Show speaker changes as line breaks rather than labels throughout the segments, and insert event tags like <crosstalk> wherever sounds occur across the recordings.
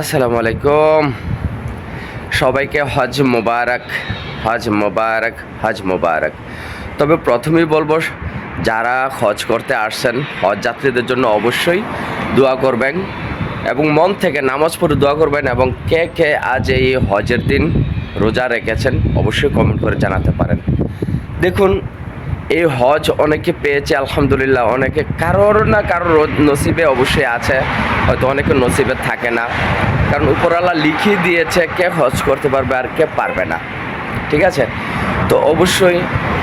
আসসালামু আলাইকুম। সবাইকে হজ মোবারক হজ মোবারক হজ মোবারক। তবে প্রথমেই বলব, যারা হজ করতে আসছেন, হজ যাত্রীদের জন্য অবশ্যই দোয়া করবেন এবং মন থেকে নামাজ পড়ে দোয়া করবেন এবং কে কে আজ এই হজের দিন রোজা রেখেছেন, অবশ্যই কমেন্ট করে জানাতে পারেন। দেখুন এই হজ অনেকে পেয়েছে, আলহামদুলিল্লাহ। অনেকে কারোর না কারোর নসিবে অবশ্যই আছে। হয়তো অনেকে নসিবে থাকে না। কারণ উপরওয়ালা লিখিয়ে দিয়েছে কে হজ করতে পারবে আর কে পারবে না। ঠিক আছে? তো অবশ্যই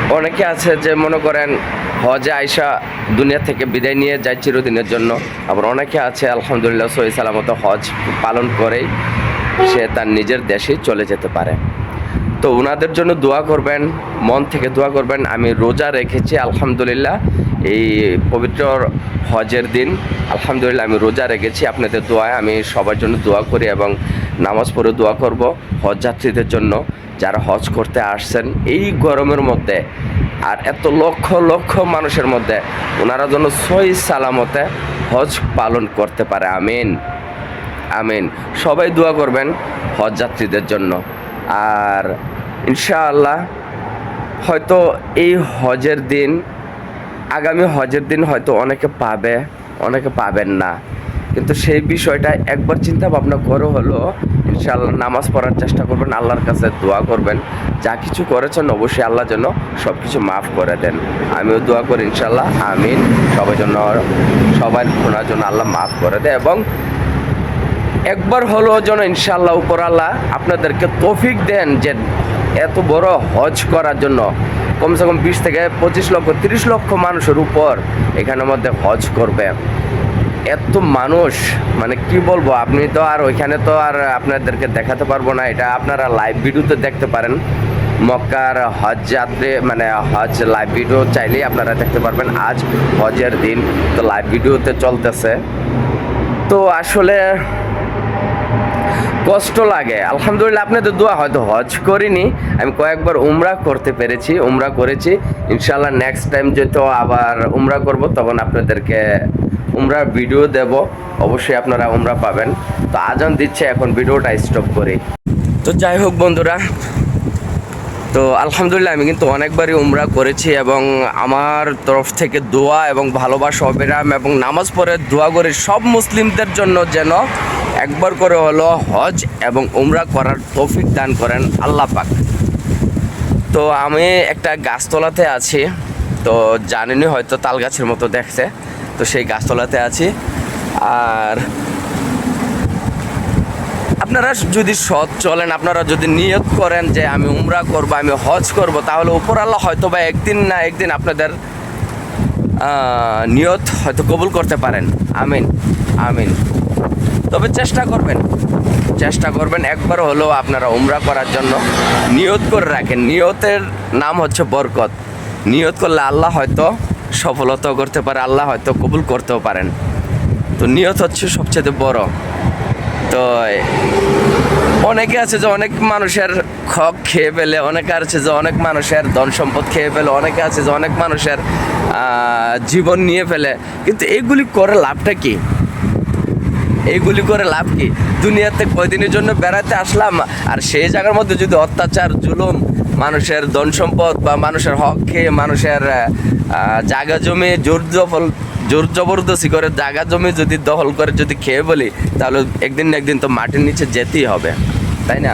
অনেকে আছে যে মনে করেন হজে আইসা দুনিয়া থেকে বিদায় নিয়ে যায় চিরদিনের জন্য। আবার অনেকে আছে, আলহামদুলিল্লাহ, সহি সালামত হজ পালন করেই সে তার নিজের দেশে চলে যেতে পারে। তো ওনাদের জন্য দোয়া করবেন, মন থেকে দোয়া করবেন, আমি রোজা রেখেছি, আলহামদুলিল্লাহ। এই পবিত্র হজের দিন, আলহামদুলিল্লাহ, আমি রোজা রেখেছি। আপনাদের দোয়ায় আমি সবার জন্য দোয়া করি এবং নামাজ পড়ে দোয়া করব হজ যাত্রীদের জন্য। যারা হজ করতে আসছেন, এই গরমের মধ্যে আর এত লক্ষ লক্ষ মানুষের মধ্যে ওনারা যেন সই সালামতে হজ পালন করতে পারে। আমিন। আমিন। সবাই দোয়া করবেন হজ যাত্রীদের জন্য। আর ইনশাআল্লাহ হয়তো এই হজের দিন, আগামী হজের দিন হয়তো অনেকে পাবে, অনেকে পাবেন না। কিন্তু সেই বিষয়টা একবার চিন্তা ভাবনা করে হলো, ইনশাআল্লাহ নামাজ পড়ার চেষ্টা করবেন, আল্লাহর কাছে দোয়া করবেন। যা কিছু করেছেন অবশ্যই আল্লাহ যেন সব কিছু মাফ করে দেন। আমিও দোয়া করি ইনশাআল্লাহ, আমিন। সবার জন্য সবার ওনার জন্য আল্লাহ মাফ করে দেয় এবং একবার হলো যেন ইনশাল্লাহ উপর আল্লাহ আপনাদেরকে তৌফিক দেন যে এত বড় হজ করার জন্য। কমসে কম বিশ থেকে পঁচিশ লক্ষ, তিরিশ লক্ষ মানুষের উপর এখানের মধ্যে হজ করবে। এত মানুষ মানে কি বলব, আপনি তো আর ওইখানে তো আর আপনাদেরকে দেখাতে পারব না, এটা আপনারা লাইভ ভিডিওতে দেখতে পারেন। মক্কার হজ যাত্রী মানে হজ লাইভ ভিডিও চাইলেই আপনারা দেখতে পারবেন, আজ হজের দিন তো লাইভ ভিডিওতে চলতেছে। তো আসলে কষ্ট লাগে। আলহামদুলিল্লাহ, আপনাদের দোয়া হয়তো হজ করিনি। আমি কয়েকবার উমরা করতে পেরেছি, উমরা করেছি। ইনশাল্লাহ নেক্সট টাইম যেহেতু আবার উমরা করব, তখন আপনাদেরকে উমরার ভিডিও দেব। অবশ্যই আপনারা উমরা পাবেন। তো আজান দিচ্ছে, এখন ভিডিওটা স্টপ করি। তো যাই হোক বন্ধুরা, তো আলহামদুলিল্লাহ আমি কিন্তু অনেকবারই উমরা করেছি এবং আমার তরফ থেকে দোয়া এবং ভালোবাসা, অবিরাম এবং নামাজ পড়ে দোয়া করে সব মুসলিমদের জন্য যেন একবার করে হলো হজ এবং উমরা করার তৌফিক দান করেন আল্লাহ পাক। তো আমি একটা গাছতলাতে আছি, তো জানেনই হয়তো তাল গাছের মতো দেখছে তো সেই গাছতলাতে আছি। আর আপনারা যদি সৎ চলেন, আপনারা যদি নিয়ত করেন যে আমি উমরা করব, আমি হজ করব, তাহলে উপর আল্লাহ হয়তো বা একদিন না একদিন আপনাদের নিয়ত হয়তো কবুল করতে পারেন। আমিন আমিন। তবে চেষ্টা করবেন। চেষ্টা করবেন একবার হলেও আপনারা উমরা করার জন্য। নিয়ত করে রাখেন। নিয়তের নাম হচ্ছে বরকত। নিয়ত করলে আল্লাহ হয়তো সফলতাও করতে পারে, আল্লাহ হয়তো কবুল করতেও পারেন। তো নিয়ত হচ্ছে সবচেয়ে বড়। তো অনেকে আছে যে অনেক মানুষের খক খেয়ে ফেলে, অনেকে আছে যে অনেক মানুষের ধন সম্পদ খেয়ে ফেলে, অনেকে আছে যে অনেক মানুষের জীবন নিয়ে ফেলে। কিন্তু এগুলি করে লাভটা কি? এইগুলি করে লাভ কি? দুনিয়াতে কয়দিনের জন্য বেড়াতে আসলাম? আর সেই জায়গার মধ্যে যদি অত্যাচার, জুলুম, মানুষের ধন সম্পদ বা মানুষের হক খেয়ে মানুষের জায়গা জমি জোর জফল জোর জবরদস্তি করে জায়গা জমি যদি দখল করে যদি খেয়ে বলি, তাহলে একদিন না একদিন তো মাটির নিচে যেতেই হবে, তাই না?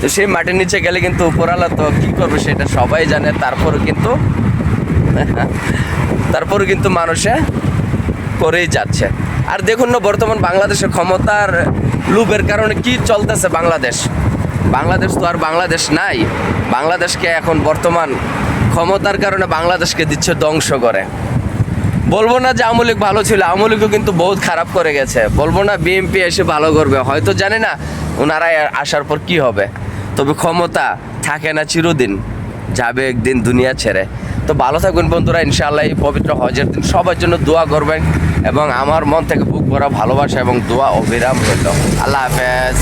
তো সেই মাটির নিচে গেলে কিন্তু উপরালা তো কী করবে সেটা সবাই জানে তারপরে কিন্তু <laughs> তারপরে কিন্তু মানুষে করেই যাচ্ছে। আর দেখুন না, বর্তমান বাংলাদেশের ক্ষমতার লুপের কারণে কি চলতেছে বাংলাদেশ? বাংলাদেশ তো আর বাংলাদেশ নাই। বাংলাদেশকে এখন বর্তমান ক্ষমতার কারণে বাংলাদেশকে দিচ্ছে ধ্বংস করে। বলব না যে আমলিক ভালো ছিল আমলিকও কিন্তু বহুত খারাপ করে গেছে। বলব না বিএনপি এসে ভালো করবে, হয়তো জানি না ওনারা আসার পর কি হবে। তবে ক্ষমতা থাকে না চিরদিন, যাবে একদিন দুনিয়া ছেড়ে। তো ভালো থাকবেন বন্ধুরা, ইনশাআল্লাহ এই পবিত্র হজের দিন সবার জন্য দোয়া করবেন এবং আমার মন থেকে বুক ভরা ভালোবাসা এবং দোয়া অবিরাম হইল আল্লাহ হাফেজ।